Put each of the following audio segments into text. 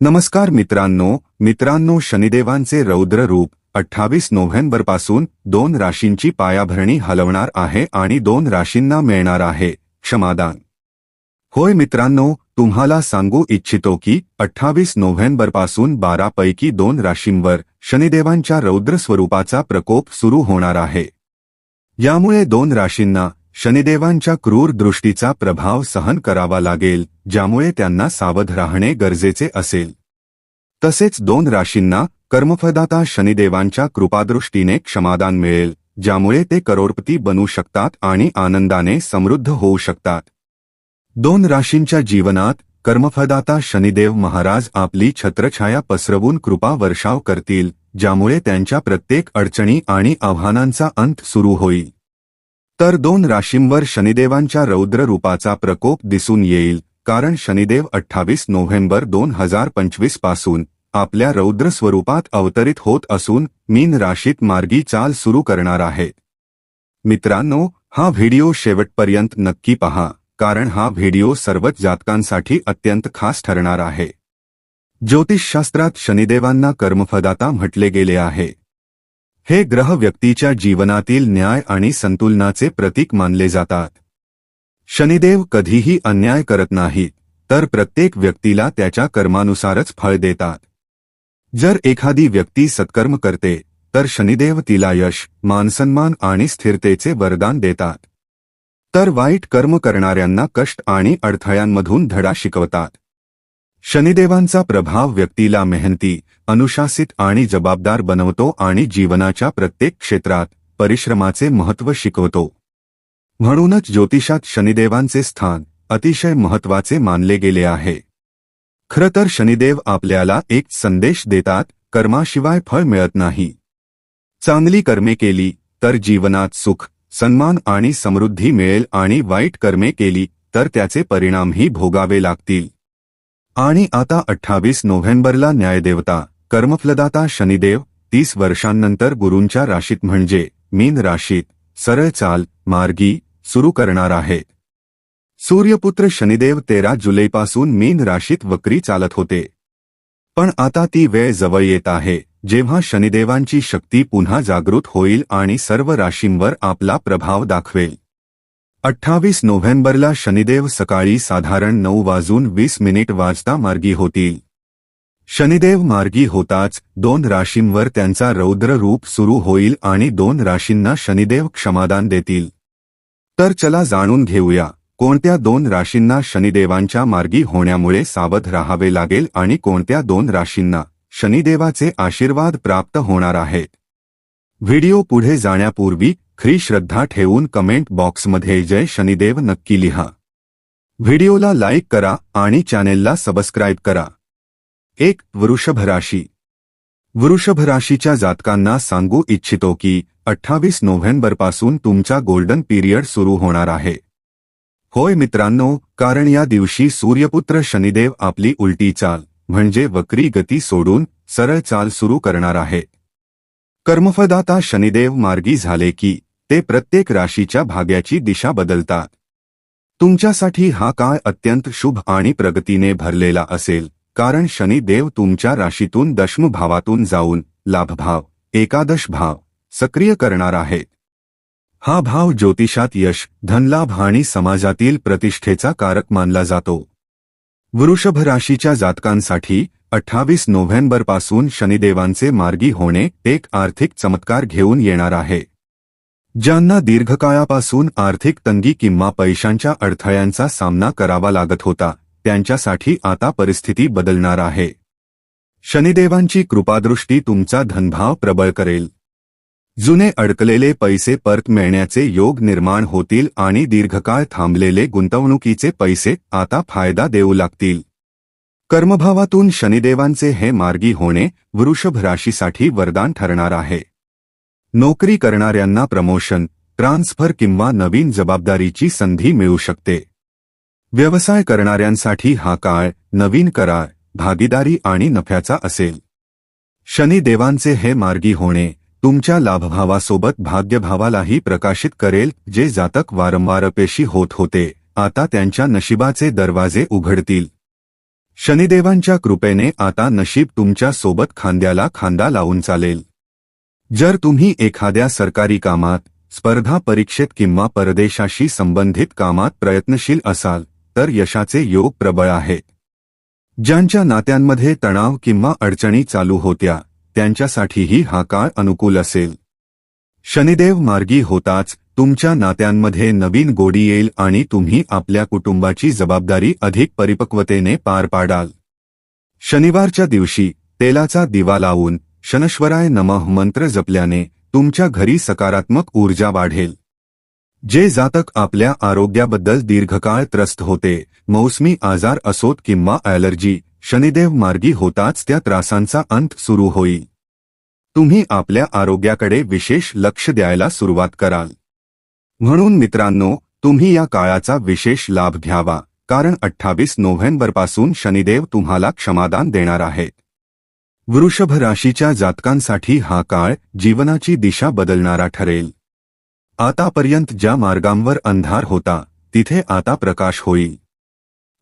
नमस्कार मित्रांनो मित्रांनो शनिदेवांचे रौद्र रूप अठ्ठावीस नोव्हेंबरपासून दोन राशींची पायाभरणी हलवणार आहे आणि दोन राशींना मिळणार आहे क्षमादान. होय मित्रांनो तुम्हाला सांगू इच्छितो की अठ्ठावीस नोव्हेंबरपासून बारा पैकी दोन राशींवर शनिदेवांच्या रौद्र स्वरूपाचा प्रकोप सुरू होणार आहे. यामुळे दोन राशींना शनिदेवांच्या क्रूर दृष्टीचा प्रभाव सहन करावा लागेल ज्यामुळे त्यांना सावध राहणे गरजेचे असेल. तसेच दोन राशींना कर्मफदाता शनिदेवांच्या कृपादृष्टीने क्षमादान मिळेल ज्यामुळे ते करोडपती बनू शकतात आणि आनंदाने समृद्ध होऊ शकतात. दोन राशींच्या जीवनात कर्मफदाता शनिदेव महाराज आपली छत्रछाया पसरवून कृपा वर्षाव करतील ज्यामुळे त्यांच्या प्रत्येक अडचणी आणि आव्हानांचा अंत सुरू होईल. तर दोन राशींवर शनिदेवांच्या रौद्र रूपाचा प्रकोप दिसून येईल कारण शनिदेव अठ्ठावीस नोव्हेंबर दोन हजार पंचवीसपासून आपल्या रौद्र स्वरूपात अवतरित होत असून मीन राशीत मार्गी चाल सुरू करणार आहे. मित्रांनो हा व्हिडिओ शेवटपर्यंत नक्की पहा कारण हा व्हिडिओ सर्वच जातकांसाठी अत्यंत खास ठरणार आहे. ज्योतिषशास्त्रात शनिदेवांना कर्मफदाता म्हटले गेले आहे. हे ग्रह व्यक्तीच्या जीवनातील न्याय आणि संतुलनाचे प्रतीक मानले जातात. शनिदेव कधीही अन्याय करत नाहीत तर प्रत्येक व्यक्तीला त्याच्या कर्मानुसारच फळ देतात. जर एखादी व्यक्ती सत्कर्म करते तर शनिदेव तिला यश मानसन्मान आणि स्थिरतेचे वरदान देतात. तर वाईट कर्म करणाऱ्यांना कष्ट आणि अडथळ्यांमधून धडा शिकवतात. शनिदेवांचा प्रभाव व्यक्तीला मेहनती अनुशासित आणि जबाबदार बनवतो आणि जीवनाच्या प्रत्येक क्षेत्रात परिश्रमाचे महत्त्व शिकवतो. म्हणूनच ज्योतिषात शनिदेवांचे स्थान अतिशय महत्त्वाचे मानले गेले आहे. खरं तर शनिदेव आपल्याला एक संदेश देतात कर्माशिवाय फळ मिळत नाही. चांगली कर्मे केली तर जीवनात सुख सन्मान आणि समृद्धी मिळेल आणि वाईट कर्मे केली तर त्याचे परिणामही भोगावे लागतील. आणि आता अठ्ठावीस नोव्हेंबरला न्यायदेवता कर्मफलदाता शनिदेव तीस वर्षांनंतर गुरूंच्या राशीत म्हणजे मीन राशीत सरळ चाल मार्गी सुरू करणार आहे सूर्यपुत्र शनिदेव तेरा जुलैपासून मीन राशीत वक्री चालत होते. पण आता ती वेळ जवळ येत आहे जेव्हा शनिदेवांची शक्ती पुन्हा जागृत होईल आणि सर्व राशींवर आपला प्रभाव दाखवेल. अठ्ठावीस नोव्हेंबरला शनिदेव सकाळी साधारण नऊ वाजून वीस मिनिट वाजता मार्गी होतील. शनिदेव मार्गी होताच दोन राशींवर त्यांचा रौद्र रूप सुरू होईल आणि दोन राशींना शनिदेव क्षमादान देतील. तर चला जाणून घेऊया कोणत्या दोन राशींना शनिदेवांच्या मार्गी होण्यामुळे सावध राहावे लागेल आणि कोणत्या दोन राशींना शनिदेवाचे आशीर्वाद प्राप्त होणार आहेत. व्हिडिओ पुढे जाण्यापूर्वी खरी श्रद्धा ठेवून कमेंट बॉक्समध्ये जय शनिदेव नक्की लिहा. व्हिडिओला लाईक करा आणि चॅनेलला सबस्क्राईब करा. एक वृषभ राशी. वृषभ राशीच्या जातकांना सांगू इच्छितो की अठ्ठावीस नोव्हेंबरपासून तुमचा गोल्डन पिरियड सुरू होणार आहे. होय मित्रांनो कारण या दिवशी सूर्यपुत्र शनिदेव आपली उलटी चाल म्हणजे वक्री गती सोडून सरळ चाल सुरू करणार आहे. कर्मफदाता शनिदेव मार्गी झाले की ते प्रत्येक राशीच्या भाग्याची दिशा बदलतात. तुमच्यासाठी हा काळ अत्यंत शुभ आणि प्रगतीने भरलेला असेल कारण शनिदेव तुमच्या राशीतून दशम भावातून जाऊन लाभभाव एकादश भाव सक्रिय करणार आहेत. हा भाव ज्योतिषात यश धनलाभ आणि समाजातील प्रतिष्ठेचा कारक मानला जातो. वृषभ राशीच्या जातकांसाठी अठ्ठावीस नोव्हेंबरपासून शनिदेवांचे मार्गी होणे एक आर्थिक चमत्कार घेऊन येणार आहे. ज्यांना दीर्घकाळापासून आर्थिक तंगी किंवा पैशांच्या अडथळ्यांचा सामना करावा लागत होता त्यांच्यासाठी आता परिस्थिती बदलणार आहे. शनिदेवांची कृपादृष्टी तुमचा धनभाव प्रबळ करेल. जुने अडकलेले पैसे परत मिळण्याचे योग निर्माण होतील आणि दीर्घकाळ थांबलेले गुंतवणुकीचे पैसे आता फायदा देऊ लागतील. कर्मभावातून शनिदेवांचे हे मार्गी होणे वृषभ राशीसाठी वरदान ठरणार आहे. नोकरी करणाऱ्यांना प्रमोशन ट्रान्सफर किंवा नवीन जबाबदारीची संधी मिळू शकते. व्यवसाय करणाऱ्यांसाठी हा काळ नवीन करार भागीदारी आणि नफ्याचा असेल. शनिदेवांचे हे मार्गी होणे तुमच्या लाभभावासोबत भाग्यभावालाही प्रकाशित करेल जे जातक वारंवार पेशी होत होते आता त्यांच्या नशिबाचे दरवाजे उघडतील. शनिदेवांच्या कृपेने आता नशीब तुमच्यासोबत खांद्याला खांदा लावून चालेल. जर तुम्ही एखाद्या सरकारी कामात स्पर्धा परीक्षेत किंवा परदेशाशी संबंधित कामात प्रयत्नशील असाल तर यशाचे योग प्रबळ आहेत ज्यांच्या नात्यांमध्ये तणाव किंवा अडचणी चालू होत्या त्यांच्यासाठीही हा काळ अनुकूल असेल. शनिदेव मार्गी होताच तुमच्या नात्यांमध्ये नवीन गोडी येईल आणि तुम्ही आपल्या कुटुंबाची जबाबदारी अधिक परिपक्वतेने पार पाडाल. शनिवारच्या दिवशी तेलाचा दिवा लावून शनश्वराय नमः मंत्र जपल्याने तुमच्या घरी सकारात्मक ऊर्जा वाढेल. जे जातक आपल्या आरोग्याबद्दल दीर्घकाळ त्रस्त होते मौसमी आजार असोत किंवा ॲलर्जी शनिदेव मार्गी होताच त्या त्रासांचा अंत सुरू होईल. तुम्ही आपल्या आरोग्याकडे विशेष लक्ष द्यायला सुरुवात कराल. म्हणून मित्रांनो तुम्ही या काळाचा विशेष लाभ घ्यावा कारण अठ्ठावीस नोव्हेंबरपासून शनिदेव तुम्हाला क्षमादान देणार आहेत वृषभ राशीच्या जातकांसाठी हा काळ जीवनाची दिशा बदलणारा ठरेल. आतापर्यंत ज्या मार्गांवर अंधार होता तिथे आता प्रकाश होईल.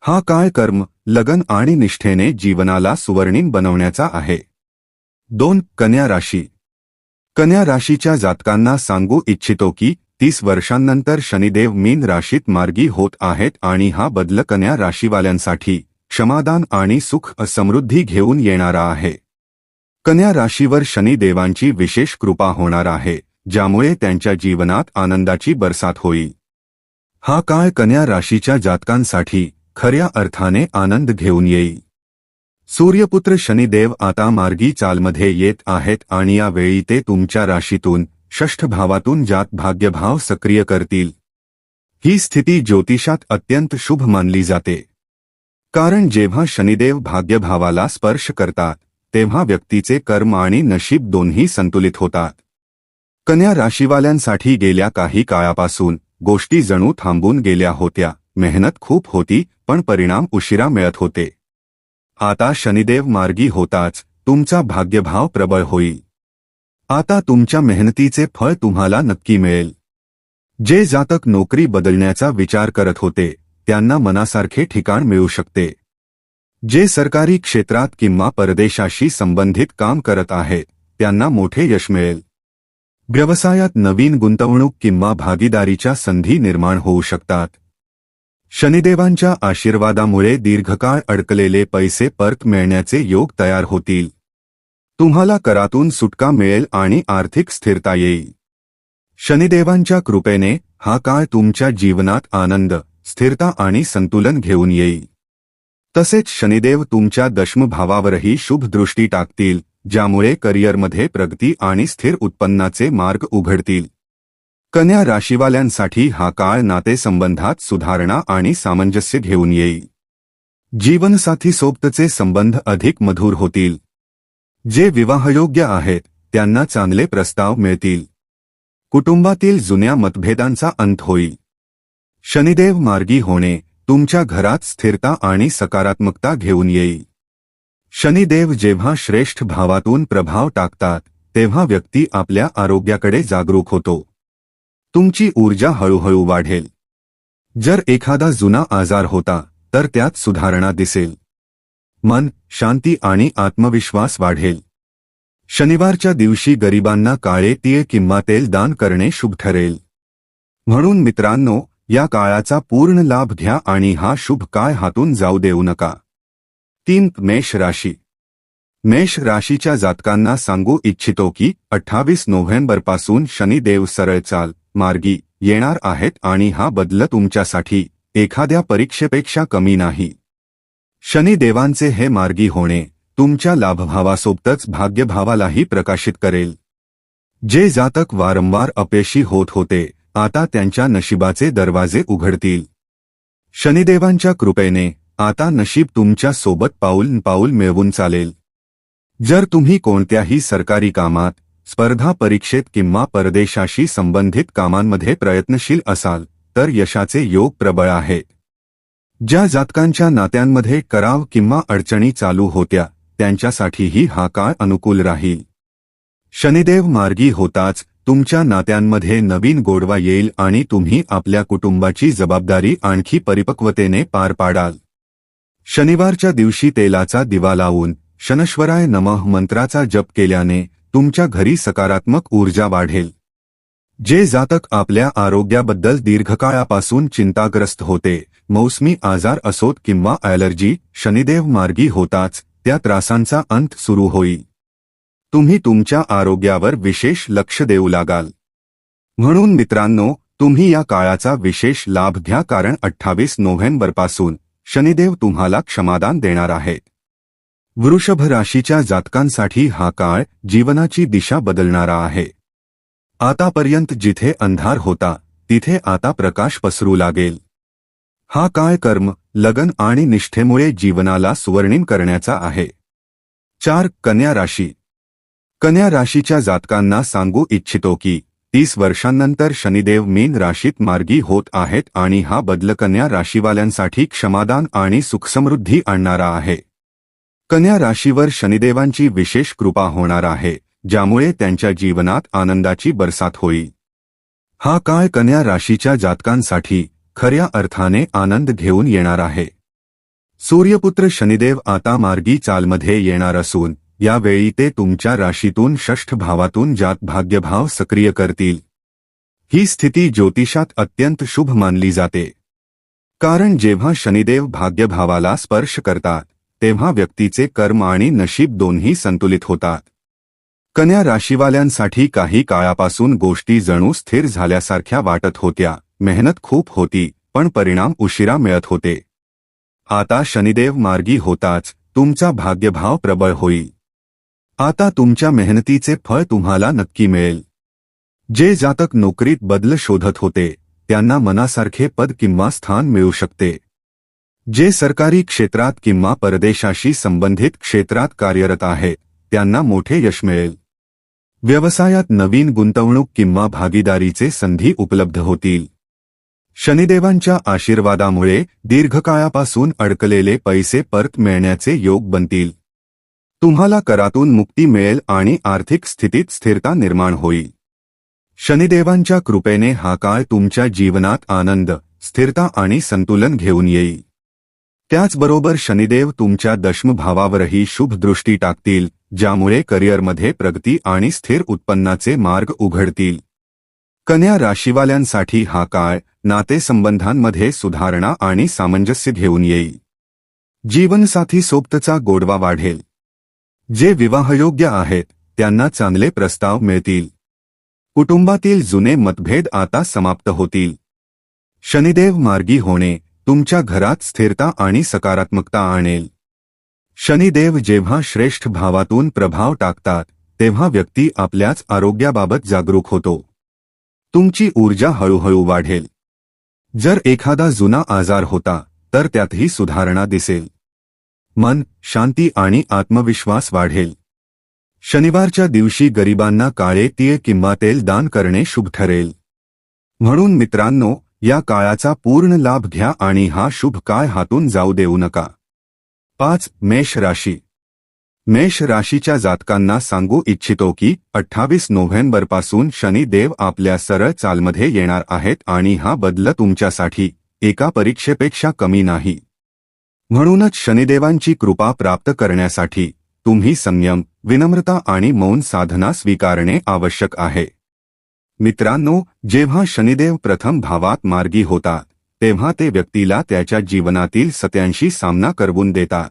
हा काळ कर्म लगन आणि निष्ठेने जीवनाला सुवर्णीन बनवण्याचा आहे. दोन कन्या राशी. कन्या राशीच्या जातकांना सांगू इच्छितो की तीस वर्षांनंतर शनिदेव मीन राशीत मार्गी होत आहेत आणि हा बदल कन्या राशीवाल्यांसाठी क्षमादान आणि सुख समृद्धी घेऊन येणारा आहे. कन्या राशीवर शनिदेवांची विशेष कृपा होणार आहे ज्यामुळे त्यांच्या जीवनात आनंदाची बरसात होईल. हा काळ कन्या राशीच्या जातकांसाठी खऱ्या अर्थाने आनंद घेऊन येईल. सूर्यपुत्र शनिदेव आता मार्गी चालमध्ये येत आहेत आणि यावेळी ते तुमच्या राशीतून षष्ठ भावातून जात भाग्यभाव सक्रिय करतील. ही स्थिती ज्योतिषात अत्यंत शुभ मानली जाते. कारण जेव्हा शनिदेव भाग्यभावाला स्पर्श करतात तेव्हा व्यक्तीचे कर्म आणि नशीब दोन्ही संतुलित होतात. कन्या राशीवाल्यांसाठी गेल्या काही काळापासून गोष्टी जणू थांबून गेल्या होत्या. मेहनत खूप होती पण परिणाम उशिरा मिळत होते. आता शनिदेव मार्गी होताच तुमचा भाग्यभाव प्रबळ होईल. आता तुमच्या मेहनतीचे फळ तुम्हाला नक्की मिळेल. जे जातक नोकरी बदलण्याचा विचार करत होते त्यांना मनासारखे ठिकाण मिळू शकते. जे सरकारी क्षेत्रात किंवा परदेशाशी संबंधित काम करत आहेत त्यांना मोठे यश मिळेल. व्यवसायात नवीन गुंतवणूक किंवा भागीदारीच्या संधी निर्माण होऊ शकतात. शनिदेवांच्या आशीर्वादामुळे दीर्घकाळ अडकलेले पैसे परत मिळण्याचे योग तयार होतील. तुम्हाला करातून सुटका मिळेल आणि आर्थिक स्थिरता येईल. शनिदेवांच्या कृपेने हा काळ तुमच्या जीवनात आनंद स्थिरता आणि संतुलन घेऊन येईल. तसेच शनिदेव तुमच्या दशमभावावरही शुभ दृष्टी टाकतील ज्यामुळे करिअरमध्ये प्रगती आणि स्थिर उत्पन्नाचे मार्ग उघडतील. कन्या राशीवाल्यांसाठी हा काळ नातेसंबंधात सुधारणा आणि सामंजस्य घेऊन येईल. जीवनसाथीसोबतचे संबंध अधिक मधुर होतील. जे विवाहयोग्य आहेत त्यांना चांगले प्रस्ताव मिळतील. कुटुंबातील जुन्या मतभेदांचा अंत होईल. शनिदेव मार्गी होणे तुमच्या घरात स्थिरता आणि सकारात्मकता घेऊन येईल. शनिदेव जेव्हा श्रेष्ठ भावातून प्रभाव टाकतात तेव्हा व्यक्ती आपल्या आरोग्याकडे जागरूक होतो. तुमची ऊर्जा हळूहळू वाढेल. जर एखादा जुना आजार होता तर त्यात सुधारणा दिसेल. मन शांती आणि आत्मविश्वास वाढेल. शनिवारच्या दिवशी गरिबांना काळे तीळ किंवा तेल दान करणे शुभ ठरेल. म्हणून मित्रांनो या काळाचा पूर्ण लाभ घ्या आणि हा शुभ काळ हातून जाऊ देऊ नका. तीन मेष राशी. मेष राशीच्या जातकांना सांगू इच्छितो की अठ्ठावीस नोव्हेंबरपासून शनिदेव सरळ चाल मार्गी येणार आहेत आणि हा बदल तुमच्यासाठी एखाद्या परीक्षेपेक्षा कमी नाही. शनिदेवांचे हे मार्गी होणे तुमच्या लाभभावासोबतच भाग्यभावालाही प्रकाशित करेल. जे जातक वारंवार अपयशी होत होते आता त्यांच्या नशिबाचे दरवाजे उघडतील. शनिदेवांच्या कृपेने आता नशीब तुमच्यासोबत पाऊल पाऊल मिळवून चालेल. जर तुम्ही कोणत्याही सरकारी कामात स्पर्धा परीक्षेत किंवा परदेशाशी संबंधित कामांमध्ये प्रयत्नशील असाल तर यशाचे योग प्रबळ आहेत ज्या जातकांच्या नात्यांमध्ये कराव किंवा अडचणी चालू होत्या त्यांच्यासाठीही हा काळ अनुकूल राहील. शनिदेव मार्गी होताच तुमच्या नात्यांमध्ये नवीन गोडवा येईल आणि तुम्ही आपल्या कुटुंबाची जबाबदारी आणखी परिपक्वतेने पार पाडाल. शनिवारच्या दिवशी तेलाचा दिवा लावून शनश्वराय नमः मंत्राचा जप केल्याने तुमच्या घरी सकारात्मक ऊर्जा वाढेल. जे जातक आपल्या आरोग्याबद्दल दीर्घकाळापासून चिंताग्रस्त होते मौसमी आजार असोत किंवा ॲलर्जी शनिदेव मार्गी होताच त्या त्रासांचा अंत सुरू होईल. तुम्ही तुमच्या आरोग्यावर विशेष लक्ष देऊ लागाल. म्हणून मित्रांनो तुम्ही या काळाचा विशेष लाभ घ्या कारण अठ्ठावीस नोव्हेंबरपासून शनिदेव तुम्हाला क्षमादान देणार आहेत वृषभ राशीच्या जातकांसाठी हा काळ जीवनाची दिशा बदलणारा आहे. आतापर्यंत जिथे अंधार होता तिथे आता प्रकाश पसरू लागेल. हा काळ कर्म लगन आणि निष्ठेमुळे जीवनाला सुवर्णिम करण्याचा आहे. चार कन्या राशी कन्या राशीच्या जातकांना सांगू इच्छितो की तीस वर्षांनंतर शनिदेव मीन राशीत मार्गी होत आहेत आणि हा बदल कन्या राशीवाल्यांसाठी क्षमादान आणि सुखसमृद्धी आणणारा आहे. कन्या राशीवर शनिदेवांची विशेष कृपा होणार आहे ज्यामुळे त्यांच्या जीवनात आनंदाची बरसात होईल. हा काळ कन्या राशीच्या जातकांसाठी खऱ्या अर्थाने आनंद घेऊन येणार आहे. सूर्यपुत्र शनिदेव आता मार्गी चालमध्ये येणार असून यावेळी ते तुमच्या राशीतून षष्ठ भावातून जात भाग्यभाव सक्रिय करतील. ही स्थिती ज्योतिषात अत्यंत शुभ मानली जाते. कारण जेव्हा शनिदेव भाग्यभावाला स्पर्श करतात तेव्हा व्यक्तीचे कर्म आणि नशीब दोन्ही संतुलित होतात. कन्या राशीवाल्यांसाठी काही काळापासून गोष्टी जणू स्थिर झाल्यासारख्या वाटत होत्या मेहनत खूप होती पण परिणाम उशिरा मिळत होते. आता शनिदेव मार्गी होताच तुमचा भाग्यभाव प्रबळ होईल. आता तुमच्या मेहनतीचे फळ तुम्हाला नक्की मिळेल. जे जातक नोकरीत बदल शोधत होते त्यांना मनासारखे पद किंवा स्थान मिळू शकते. जे सरकारी क्षेत्रात किंवा परदेशाशी संबंधित क्षेत्रात कार्यरत आहेत त्यांना मोठे यश मिळेल. व्यवसायात नवीन गुंतवणूक किंवा भागीदारीचे संधी उपलब्ध होतील. शनिदेवांच्या आशीर्वादामुळे दीर्घकाळापासून अडकलेले पैसे परत मिळण्याचे योग बनतील. तुम्हाला करातून मुक्ती मिळेल आणि आर्थिक स्थितीत स्थिरता निर्माण होईल. शनिदेवांच्या कृपेने हा काळ तुमच्या जीवनात आनंद स्थिरता आणि संतुलन घेऊन येईल. त्याचबरोबर शनिदेव तुमच्या दशमभावावरही शुभ दृष्टी टाकतील ज्यामुळे करिअरमध्ये प्रगती आणि स्थिर उत्पन्नाचे मार्ग उघडतील. कन्या राशीवाल्यांसाठी हा काळ नातेसंबंधांमध्ये सुधारणा आणि सामंजस्य घेऊन येईल. जीवनसाथी सोबतचा गोडवा वाढेल. जे विवाहयोग्य आहेत त्यांना चांगले प्रस्ताव मिळतील. कुटुंबातील जुने मतभेद आता समाप्त होतील. शनिदेव मार्गी होणे तुमच्या घरात स्थिरता आणि सकारात्मकता आणेल. शनिदेव जेव्हा श्रेष्ठ भावातून प्रभाव टाकतात तेव्हा व्यक्ती आपल्याच आरोग्याबाबत जागरूक होतो. तुमची ऊर्जा हळूहळू वाढेल. जर एखादा जुना आजार होता तर त्यातही सुधारणा दिसेल. मन शांती आणि आत्मविश्वास वाढेल. शनिवारच्या दिवशी गरिबांना काळे तीळ किंवा तेल दान करणे शुभ ठरेल. म्हणून मित्रांनो या काळाचा पूर्ण लाभ घ्या आणि हा शुभ काळ हातून जाऊ देऊ नका. पाच मेष राशी. मेष राशीच्या जातकांना सांगू इच्छितो की अठ्ठावीस नोव्हेंबरपासून शनी देव आपल्या सरळ चालमध्ये येणार आहेत आणि हा बदल तुमच्यासाठी एका परीक्षेपेक्षा कमी नाही. म्हणूनच शनिदेवांची कृपा प्राप्त करण्यासाठी तुम्ही संयम विनम्रता आणि मौन साधना स्वीकारणे आवश्यक आहे. मित्रांनो जेव्हा शनिदेव प्रथम भावात मार्गी होतात तेव्हा ते व्यक्तीला त्याच्या जीवनातील सत्यांशी सामना करवून देतात.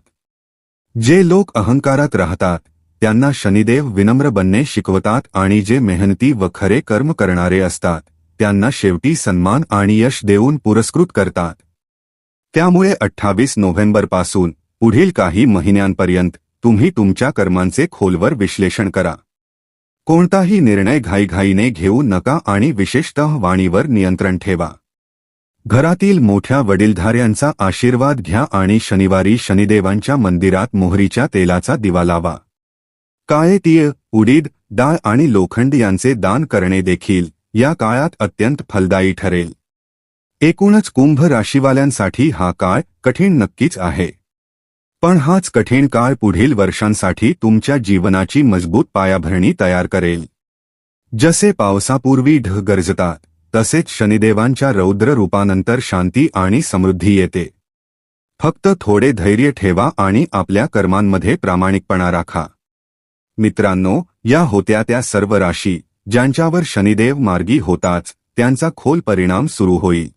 जे लोक अहंकारात राहतात त्यांना शनिदेव विनम्र बनणे शिकवतात आणि जे मेहनती व खरे कर्म करणारे असतात त्यांना शेवटी सन्मान आणि यश देऊन पुरस्कृत करतात. त्यामुळे अठ्ठावीस नोव्हेंबरपासून पुढील काही महिन्यांपर्यंत तुम्ही तुमच्या कर्मांचे खोलवर विश्लेषण करा. कोणताही निर्णय घाईघाईने घेऊ नका आणि विशेषतः वाणीवर नियंत्रण ठेवा. घरातील मोठ्या वडीलधाऱ्यांचा आशीर्वाद घ्या आणि शनिवारी शनिदेवांच्या मंदिरात मोहरीच्या तेलाचा दिवा लावा. काळे तीळ उडीद डाळ आणि लोखंड यांचे दान करणे देखील या काळात अत्यंत फलदायी ठरेल. एकूणच कुंभ राशीवाल्यांसाठी हा काळ कठीण नक्कीच आहे. पण हाच कठीण काळ पुढील वर्षांसाठी तुमच्या जीवनाची मजबूत पायाभरणी तयार करेल. जसे पावसापूर्वी ढग गरजतात तसेच शनिदेवांच्या रौद्र रूपानंतर शांती आणि समृद्धी येते. फक्त थोडे धैर्य ठेवा आणि आपल्या कर्मांमध्ये प्रामाणिकपणा राखा. मित्रांनो या होत्या त्या सर्व राशी ज्यांच्यावर शनिदेव मार्गी होताच त्यांचा खोल परिणाम सुरू होईल.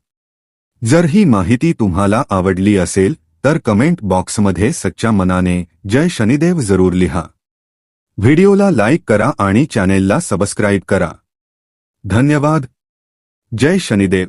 जर ही माहिती तुम्हाला आवडली असेल तर कमेंट बॉक्समध्ये सच्च्या मनाने जय शनिदेव जरूर लिहा. व्हिडिओला लाईक करा आणि चॅनेलला सबस्क्राईब करा. धन्यवाद. जय शनिदेव.